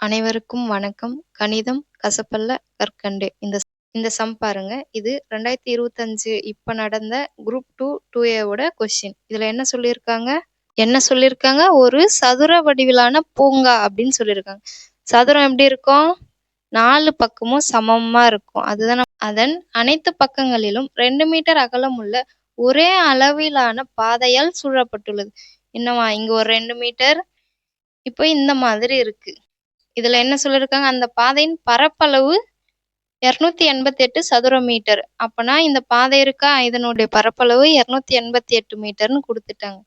அனைவருக்கும் வணக்கம். கணிதம் கசப்பல்ல கற்கண்டு. இந்த இந்த சம் பாருங்க. இது 2025 இப்ப நடந்த குரூப் டூ டூ ஏவோட கொஸ்டின். இதுல என்ன சொல்லியிருக்காங்க? என்ன சொல்லியிருக்காங்க? ஒரு சதுர வடிவிலான பூங்கா அப்படின்னு சொல்லியிருக்காங்க. சதுரம் எப்படி இருக்கும்? நாலு பக்கமும் சமமா இருக்கும். அதுதான் அதன் அனைத்து பக்கங்களிலும் ரெண்டு மீட்டர் அகலம் உள்ள ஒரே அளவிலான பாதையால் சூழப்பட்டுள்ளது. என்னவா? இங்க ஒரு ரெண்டு மீட்டர். இப்போ இந்த மாதிரி இருக்கு. இதுல என்ன சொல்லியிருக்காங்க? அந்த பாதையின் பரப்பளவு 288 சதுர மீட்டர். அப்பனா இந்த பாதை இருக்கா? இதனுடைய பரப்பளவு 288 மீட்டர்னு குடுத்துட்டாங்க.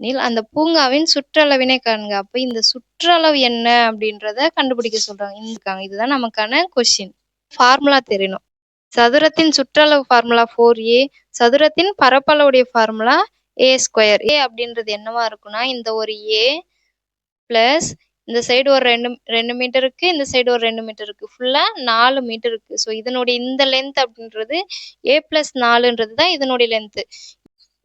நீல் அந்த பூங்காவின் சுற்றளவினை காணுங்க அப்ப இந்த சுற்றளவு என்ன அப்படின்றத கண்டுபிடிக்க சொல்றாங்க. இருக்காங்க. இதுதான் நமக்கான கொஸ்டின். ஃபார்முலா தெரியணும். சதுரத்தின் சுற்றளவு ஃபார்முலா ஃபோர் ஏ சதுரத்தின் பரப்பளவுடைய ஃபார்முலா ஏ ஸ்கொயர். ஏ அப்படின்றது என்னவா இருக்கும்னா, இந்த ஒரு ஏ பிளஸ் இந்த சைடு ஒரு 2 2 மீட்டர் இருக்கு. இந்த சைடு ஒரு ரெண்டு மீட்டர் இருக்கு. ஃபுல்லா நாலு மீட்டர் இருக்கு. ஸோ இதனுடைய இந்த லென்த் அப்படின்றது ஏ பிளஸ் நாலுன்றது தான் இதனுடைய லென்த்.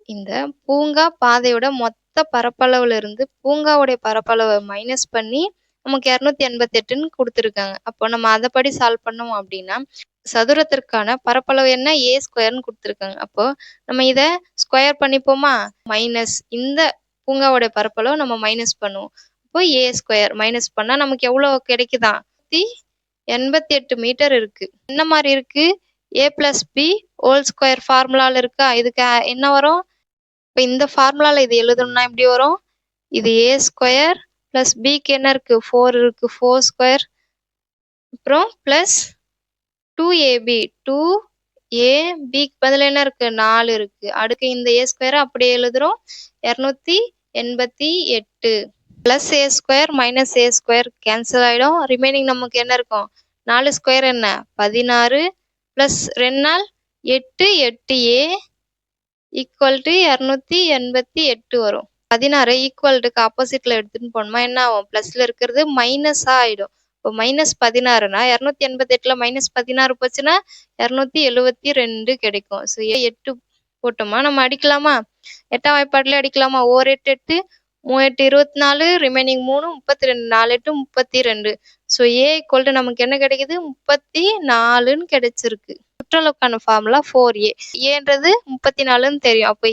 இந்த பூங்கா பாதையோட மொத்த பரப்பளவுல இருந்து பூங்காவுடைய பரப்பளவை மைனஸ் பண்ணி நமக்கு இரநூத்தி எண்பத்தெட்டுன்னு கொடுத்துருக்காங்க அப்போ நம்ம அதைப்படி சால்வ் பண்ணோம் அப்படின்னா, சதுரத்திற்கான பரப்பளவு என்ன? ஏ ஸ்கொயர்னு கொடுத்துருக்காங்க அப்போ நம்ம இதை ஸ்கொயர் பண்ணிப்போமா? மைனஸ் இந்த பூங்காவோட பரப்பளவு நம்ம மைனஸ் பண்ணுவோம். அப்போ ஏ ஸ்கொயர் மைனஸ் பண்ணால் நமக்கு எவ்வளோ கிடைக்குதான் எண்பத்தி எட்டு மீட்டர் இருக்கு. என்ன மாதிரி இருக்கு? A plus B whole square ஃபார்முலாவில் இருக்கா? இதுக்கு என்ன வரும்? இப்போ இந்த ஃபார்முலாவில் இது எழுதணும்னா எப்படி வரும்? இது ஏ ஸ்கொயர் ப்ளஸ் பிக்கு என்ன இருக்குது ஃபோர் இருக்குது ஃபோர் ஸ்கொயர் அப்புறம் plus two AB two A பிக்கு பதில் என்ன இருக்குது நாலு இருக்குது அடுக்கு இந்த ஏ ஸ்கொயரை அப்படியே எழுதுகிறோம் இரநூத்தி எண்பத்தி எட்டு plus A square minus A square cancel ஆகிடும் ரிமைனிங் நமக்கு என்ன இருக்கும்? நாலு ஸ்கொயர் என்ன? பதினாறு ப்ளஸ் ரெண்டு நாள் 8 8a ஈக்குவல் டு 288 வரும். 16 ஈக்குவல்டுக்கு ஆப்போசிட்டில் எடுத்துன்னு போனோமா என்ன ஆகும்? ப்ளஸில் இருக்கிறது மைனஸாக ஆகிடும் இப்போ மைனஸ் 16னா 288ல மைனஸ் 16 போச்சுன்னா 272 கிடைக்கும். ஸோ எட்டு போட்டோமா நம்ம அடிக்கலாமா? எட்டாம் வாய்ப்பாடுல அடிக்கலாமா? ஓர் எட்டு எட்டு மூவாயிரத்தி இருபத்தி நாலு ரிமைனிங் மூணு முப்பத்தி ரெண்டு நாலு எட்டு முப்பத்தி ரெண்டு. ஸோ ஏ ஈக்குவல் டு நமக்கு என்ன கிடைக்குது? முப்பத்தி நாலுன்னு கிடைச்சிருக்கு. சுற்றளவுக்கான ஃபார்முலா ஃபோர் ஏ ஏன்றது முப்பத்தி நாலுன்னு தெரியும். அப்போ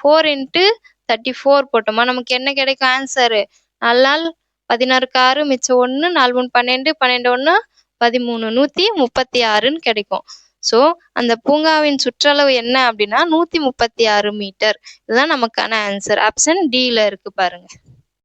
ஃபோர் இன்ட்டு தேர்ட்டி ஃபோர் போட்டோமா நமக்கு என்ன கிடைக்கும்? ஆன்சரு நாலு நாள் பதினாறுக்கு ஆறு மிச்சம் ஒன்று நாலு மூணு பன்னெண்டு பன்னெண்டு ஒன்று பதிமூணு நூற்றி முப்பத்தி ஆறுன்னு கிடைக்கும். ஸோ அந்த பூங்காவின் சுற்றளவு என்ன அப்படின்னா நூற்றி முப்பத்தி ஆறு மீட்டர். இதுதான் நமக்கான ஆன்சர் ஆப்ஷன் டியில் இருக்கு பாருங்க.